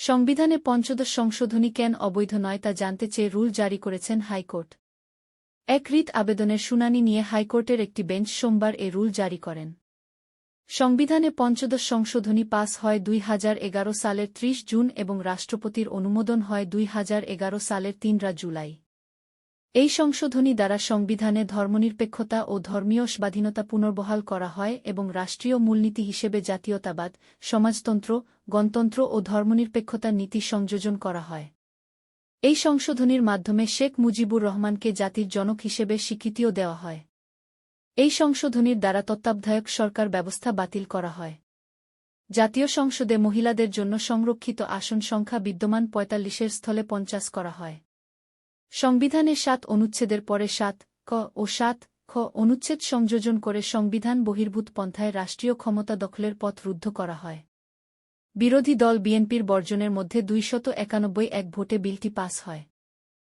সংবিধানে পঞ্চদশ সংশোধনী কেন অবৈধ নয় তা জানতে চেয়ে রুল জারি করেছেন হাইকোর্ট। এক রিট আবেদনের শুনানি নিয়ে হাইকোর্টের একটি বেঞ্চ সোমবার এ রুল জারি করেন। সংবিধানে পঞ্চদশ সংশোধনী পাস হয় দুই হাজার এগারো সালের ত্রিশ জুন এবং রাষ্ট্রপতির অনুমোদন হয় দুই হাজার এগারো সালের তিনরা জুলাই। এই সংশোধনী দ্বারা সংবিধানে ধর্মনিরপেক্ষতা ও ধর্মীয় স্বাধীনতা পুনর্বহাল করা হয় এবং রাষ্ট্রীয় মূলনীতি হিসেবে জাতীয়তাবাদ, সমাজতন্ত্র, গণতন্ত্র ও ধর্মনিরপেক্ষতার নীতি সংযোজন করা হয়। এই সংশোধনীর মাধ্যমে শেখ মুজিবুর রহমানকে জাতির জনক হিসেবে স্বীকৃতিও দেওয়া হয়। এই সংশোধনীর দ্বারা তত্ত্বাবধায়ক সরকার ব্যবস্থা বাতিল করা হয়। জাতীয় সংসদে মহিলাদের জন্য সংরক্ষিত আসন সংখ্যা বিদ্যমান পঁয়তাল্লিশের স্থলে পঞ্চাশ করা হয়। সংবিধানে সাত অনুচ্ছেদের পরে সাত, ক ও সাত, খ অনুচ্ছেদ সংযোজন করে সংবিধান বহির্ভূত পন্থায় রাষ্ট্রীয় ক্ষমতা দখলের পথ রুদ্ধ করা হয়। বিরোধী দল বিএনপির বর্জনের মধ্যে দুইশত একানব্বই এক ভোটে বিলটি পাস হয়।